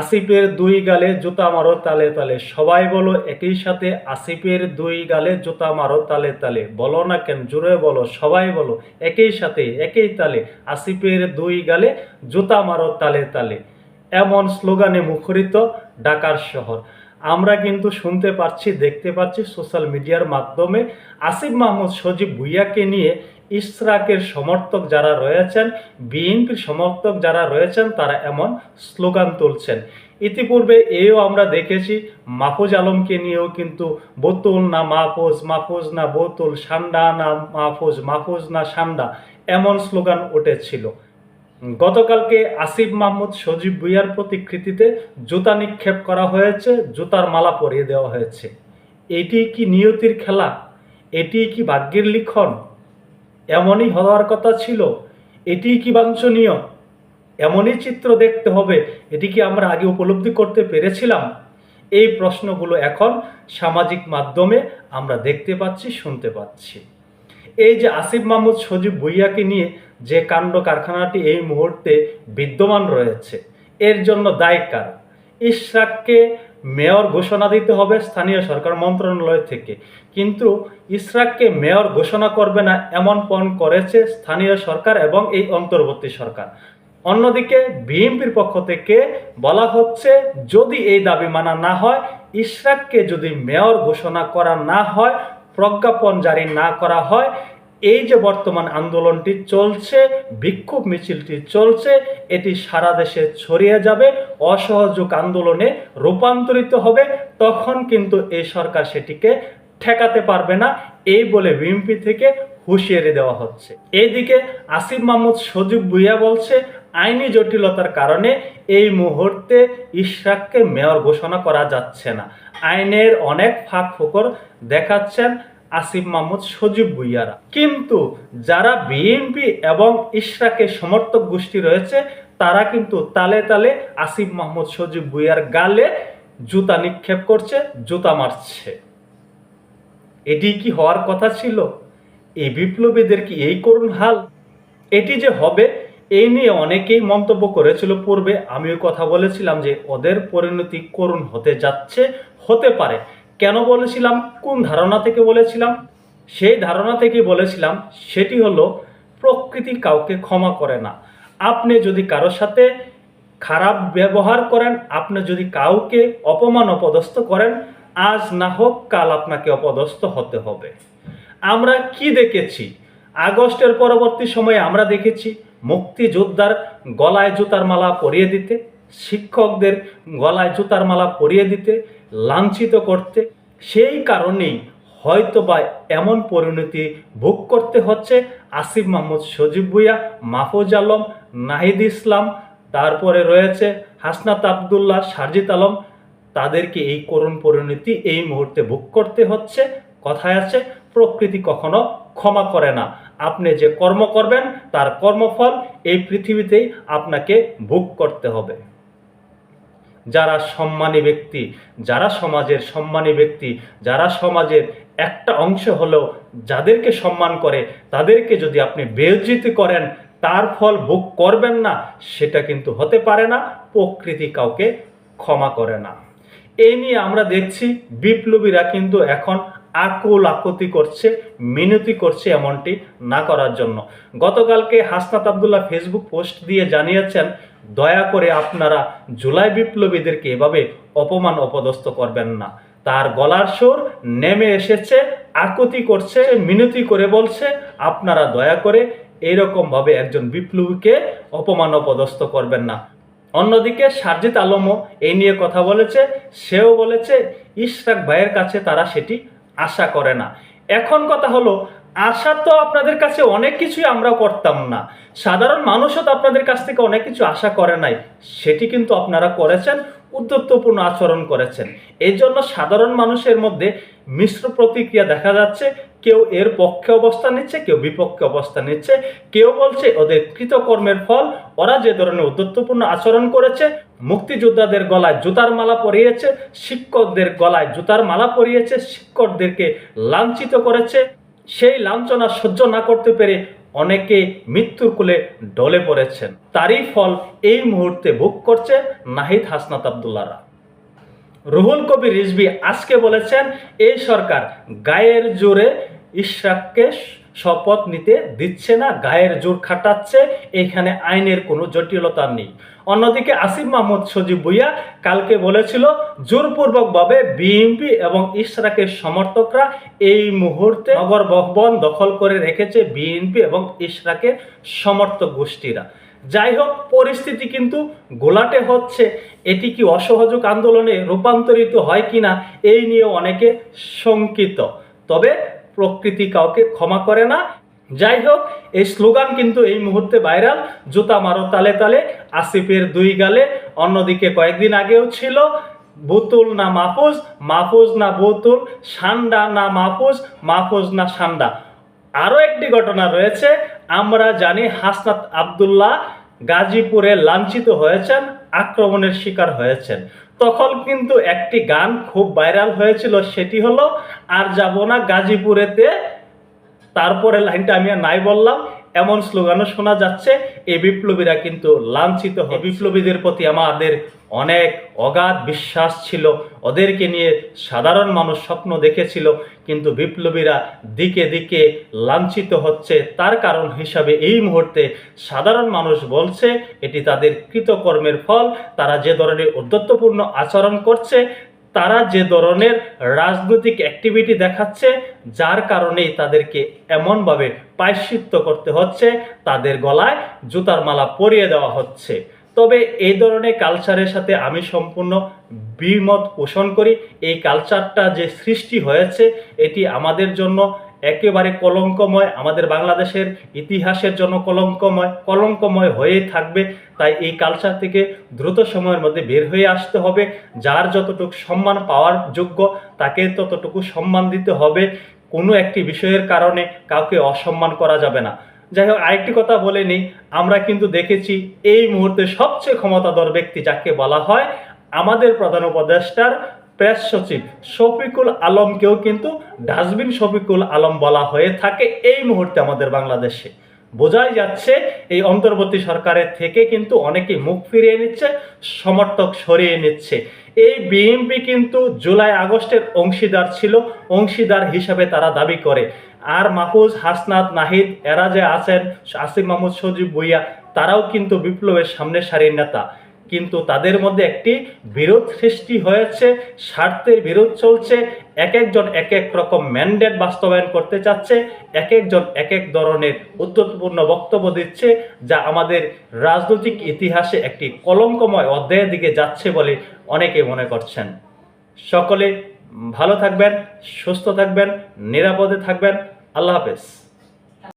আসিফের দুই গালে জুতা মারো তালে তালে। সবাই বলো একই সাথে আসিফের দুই গালে জুতা মারো তালে তালে। বলো না কেন, জোরে বলো, সবাই বলো একই সাথে, একই তালে। আসিফের দুই গালে জুতা মারো তালে তালে। এমন স্লোগানে মুখরিত ঢাকার শহর। আমরা কিন্তু শুনতে পাচ্ছি, দেখতে পাচ্ছি সোশ্যাল মিডিয়ার মাধ্যমে আসিফ মাহমুদ সজীব ভুইয়াকে নিয়ে ইসরাকের সমর্থক যারা রয়েছেন, বিএনপির সমর্থক যারা রয়েছেন, তারা এমন স্লোগান তুলছেন। ইতিপূর্বে এও আমরা দেখেছি, মাহফুজ আলমকে নিয়েও কিন্তু বোতল না মাহফুজ মাহফুজ না বোতল, সান্ডা না মাহফুজ মাহফুজ না সান্ডা, এমন স্লোগান উঠেছিল। গতকালকে আসিফ মাহমুদ সজীব ভুইয়ার প্রতিকৃতিতে জুতা নিক্ষেপ করা হয়েছে, জুতার মালা পরিয়ে দেওয়া হয়েছে। এটি কি নিয়তির খেলা? এটি কি ভাগ্যের লিখন? এমনই হওয়ার কথা ছিল। এটি কি বাঞ্ছনীয়? এমনই চিত্র দেখতে হবে, এটি কি আমরা আগে উপলব্ধি করতে পেরেছিলাম? এই প্রশ্নগুলো এখন সামাজিক মাধ্যমে আমরা দেখতে পাচ্ছি, শুনতে পাচ্ছি। এই যে আসিফ মাহমুদ সজীব ভুইয়াকে নিয়ে যে কাণ্ড কারখানাটি এই মুহূর্তে বিদ্যমান রয়েছে, এর জন্য দায় কার? ইশরাককে মেয়র ঘোষণা দিতে হবে স্থানীয় সরকার মন্ত্রণালয় থেকে। কিন্তু ইসরাককে মেয়র ঘোষণা করবে না এমন পণ করেছে স্থানীয় সরকার এবং এই অন্তর্বর্তী সরকার। অন্যদিকে বিএনপির পক্ষ থেকে বলা হচ্ছে, যদি এই দাবি মানা না হয়, ইসরাককে যদি মেয়র ঘোষণা করা না হয়, প্রজ্ঞাপন জারি না করা হয় এই যে বর্তমান আন্দোলনটি চলছে, বিক্ষোভ মিছিলটি চলছে, এটি সারা দেশে ছড়িয়ে যাবে, অসহযোগ আন্দোলনে রূপান্তরিত হবে, তখন কিন্তু এই সরকার সেটিকে ঠেকাতে পারবে না, এই বলে বিএনপি থেকে হুঁশিয়ারি দেওয়া হচ্ছে। এইদিকে আসিফ মাহমুদ সজীব ভুইয়া বলছে, আইনি জটিলতার কারণে এই মুহূর্তে ইশরাককে মেয়র ঘোষণা করা যাচ্ছে না। আইনের অনেক ফাঁক ফোকর দেখাচ্ছেন আসিফ মাহমুদ, সজীব ভুইয়ারা। কিন্তু যারা বিএনপি এবং ইশরাকের সমর্থক গোষ্ঠী রয়েছে, তারা কিন্তু তালে তালে আসিফ মাহমুদ, সজীব ভুইয়ার গালে জুতা নিক্ষেপ করছে, জুতা মারছে। এটি কি হওয়ার কথা ছিল? এই বিপ্লবীদের কি এই করুণ হাল? এটি যে হবে এই নিয়ে অনেকেই মন্তব্য করেছিল পূর্বে। আমিও কথা বলেছিলাম যে, ওদের পরিণতি করুণ হতে যাচ্ছে, হতে পারে। কেন বলেছিলাম? কোন ধারণা থেকে বলেছিলাম? সেই ধারণা থেকে বলেছিলাম, সেটি হলো প্রকৃতি কাউকে ক্ষমা করে না। আপনি যদি কারোর সাথে খারাপ ব্যবহার করেন, আপনি যদি কাউকে অপমান অপদস্থ করেন, আজ না হোক কাল আপনাকে অপদস্থ হতে হবে। আমরা কি দেখেছি? আগস্টের পরবর্তী সময়ে আমরা দেখেছি, মুক্তিযোদ্ধার গলায় জুতার মালা পরিয়ে দিতে শিক্ষকদের গলায় জুতার মালা পরিয়ে দিতে, লাঞ্ছিত করতে, সেই কারণেই হয়তো বা এমন পরিণতি ভোগ করতে হচ্ছে আসিফ মাহমুদ সজীব ভুইয়া, মাহফুজ আলম, নাহিদ ইসলাম, তারপরে রয়েছে হাসনাত আবদুল্লাহ, সারজিত আলম। তাদেরকে এই করুণ পরিণতি এই মুহূর্তে ভোগ করতে হচ্ছে, কথায় আছে, প্রকৃতি কখনো ক্ষমা করে না। আপনি যে কর্ম করবেন, তার কর্মফল এই পৃথিবীতেই আপনাকে ভোগ করতে হবে। যারা সম্মানী ব্যক্তি, যারা সমাজের সম্মানী ব্যক্তি, যারা সমাজের একটা অংশ হলেও যাদেরকে সম্মান করে, তাদেরকে যদি আপনি বেজ্জিত করেন, তার ফল ভোগ করবেন না, সেটা কিন্তু হতে পারে না, প্রকৃতি কাউকে ক্ষমা করে না। এই নিয়ে আমরা দেখছি বিপ্লবীরা কিন্তু এখন আকুল আকুতি করছে, মিনতি করছে এমনটি না করার জন্য। গতকালকে হাসনাত আবদুল্লাহ ফেসবুক পোস্ট দিয়ে জানিয়েছেন, দয়া করে আপনারা জুলাই বিপ্লবীদেরকে এভাবে অপমান অপদস্থ করবেন না। তার গলার সুর নেমে এসেছে, আকুতি করছে, মিনতি করে বলছে, আপনারা দয়া করে এইরকমভাবে একজন বিপ্লবীকে অপমান অপদস্থ করবেন না। অন্যদিকে সারজিৎ আলমও এই নিয়ে কথা বলেছে, সেও বলেছে, ইশরাক ভাইয়ের কাছে তারা সেটি আশা করে না। এখন কথা হলো, আশা তো আপনাদের কাছে অনেক কিছুই আমরা করতাম না। সাধারণ মানুষও তো আপনাদের কাছ থেকে অনেক কিছু আশা করে নাই। সেটি কিন্তু আপনারা করেছেন। উদ্ধত্তপূর্ণ আচরণ করেছেন। এই জন্য সাধারণ মানুষের মধ্যে মিশ্র প্রতিক্রিয়া দেখা যাচ্ছে, কেউ এর পক্ষে অবস্থান নিচ্ছে, কেউ বিপক্ষে অবস্থান নিচ্ছে। কেউ বলছে, ওদের কৃতকর্মের ফল। ওরা যে ধরনের উদ্ধত্তপূর্ণ আচরণ করেছে, মুক্তিযোদ্ধাদের গলায় জুতার মালা পরিয়েছে, শিক্ষকদের গলায় জুতার মালা পরিয়েছে, শিক্ষকদেরকে লাঞ্ছিত করেছে। সেই লাঞ্ছনা সহ্য না করতে পেরে অনেকে মৃত্যুর কুলে ডলে পড়েছেন। তারই ফল এই মুহূর্তে ভোগ করছে নাহিদ হাসনাত আবদুল্লারা রুহুল কবি রিজবি আজকে বলেছেন, এই সরকার গায়ের জোরে ইশরাককে শপথ নিতে দিচ্ছে না, গায়ের জোর খাটাচ্ছে, এখানে আইনের কোনো জটিলতা নেই। অন্যদিকে আসিফ মাহমুদ সজীব ভুইয়া কালকে বলেছিল, জোরপূর্বকভাবে বিএনপি এবং ইশরাকের সমর্থকরা এই মুহূর্তে নগর ভবন দখল করে রেখেছে বিএনপি এবং ইশরাকের সমর্থক গোষ্ঠীরা। যাই হোক, পরিস্থিতি কিন্তু গোলাটে হচ্ছে। এটি কি অসহযোগ আন্দোলনে রূপান্তরিত হয় কিনা, এই নিয়ে অনেকে শঙ্কিত। তবে প্রকৃতি কাউকে ক্ষমা করে না। যাই হোক এই স্লোগান কিন্তু এই মুহূর্তে ভাইরাল। জুতা মারো তালে তালে, আসিফের দুই গালে, অন্যদিকে কয়েকদিন আগেও ছিল বুতুল না মাহফুজ মাহফুজ না বুতুল, সান্ডা না মাহফুজ মাহফুজ না সান্ডা। আরও একটি ঘটনা রয়েছে, আমরা জানি হাসনাত আবদুল্লাহ গাজীপুরে লাঞ্ছিত হয়েছেন। আক্রমণের শিকার হয়েছেন। তখন কিন্তু একটি গান খুব ভাইরাল হয়েছিল সেটি হলো আর যাব না গাজীপুরেতে। তারপরে লাইনটা আমি আর নাই বললাম। এমন স্লোগানও শোনা যাচ্ছে। এই বিপ্লবীরা কিন্তু লাঞ্ছিত হয় বিপ্লবীদের প্রতি আমাদের অনেক অগাধ বিশ্বাস ছিল। ওদেরকে নিয়ে সাধারণ মানুষ স্বপ্ন দেখেছিল, কিন্তু বিপ্লবীরা দিকে দিকে লাঞ্ছিত হচ্ছে। তার কারণ হিসাবে এই মুহূর্তে সাধারণ মানুষ বলছে, এটি তাদের কৃতকর্মের ফল। তারা যে ধরনের উদ্যত্তপূর্ণ আচরণ করছে, তারা যে ধরনের রাজনৈতিক অ্যাক্টিভিটি দেখাচ্ছে, যার কারণেই তাদেরকে এমনভাবে পায়শ্চিত্ত করতে হচ্ছে। তাদের গলায় জুতার মালা পরিয়ে দেওয়া হচ্ছে। তবে এই ধরনের কালচারের সাথে আমি সম্পূর্ণ বিমত পোষণ করি। এই কালচারটা যে সৃষ্টি হয়েছে, এটি আমাদের জন্য একেবারে কলঙ্কময়, আমাদের বাংলাদেশের ইতিহাসের জন্য কলঙ্কময় কলঙ্কময় হয়েই থাকবে। তাই এই কালচার থেকে দ্রুত সময়ের মধ্যে বের হয়ে আসতে হবে। যার যতটুকু সম্মান পাওয়ার যোগ্য, তাকে ততটুকু সম্মান দিতে হবে। কোনো একটি বিষয়ের কারণে কাউকে অসম্মান করা যাবে না। যাই হোক, আরেকটি কথা বলে নিই। আমরা কিন্তু দেখেছি এই মুহূর্তে সবচেয়ে ক্ষমতাধর ব্যক্তি যাকে বলা হয় আমাদের প্রধান উপদেষ্টার প্রেস সচিব শফিকুল আলমকেও কিন্তু ডাস্টবিন শফিকুল আলম বলা হয়ে থাকে এই মুহূর্তে আমাদের বাংলাদেশে। বোঝাই যাচ্ছে এই অন্তর্বর্তী সরকারের থেকে কিন্তু অনেকে মুখ ফিরিয়ে নিচ্ছে, সমর্থক সরিয়ে নিচ্ছে। এই বিএনপি কিন্তু জুলাই আগস্টের অংশীদার ছিল, অংশীদার হিসাবে তারা দাবি করে। আর মাহফুজ, হাসনাত, নাহিদ, এরা যে আছেন, আসিফ মাহমুদ, সজিব ভুইয়া, তারাও কিন্তু বিপ্লবের সামনে সারির নেতা। কিন্তু তাদের মধ্যে একটি বিরোধ সৃষ্টি হয়েছে, স্বার্থের বিরোধ চলছে, এক একজন এক এক রকম ম্যান্ডেট বাস্তবায়ন করতে চাচ্ছে, এক একজন এক এক ধরনের উদ্যোগপূর্ণ বক্তব্য দিচ্ছে, যা আমাদের রাজনৈতিক ইতিহাসে একটি কলঙ্কময় অধ্যায়ের দিকে যাচ্ছে বলে অনেকে মনে করছেন। সকলে ভালো থাকবেন, সুস্থ থাকবেন, নিরাপদে থাকবেন। আল্লাহ হাফেজ।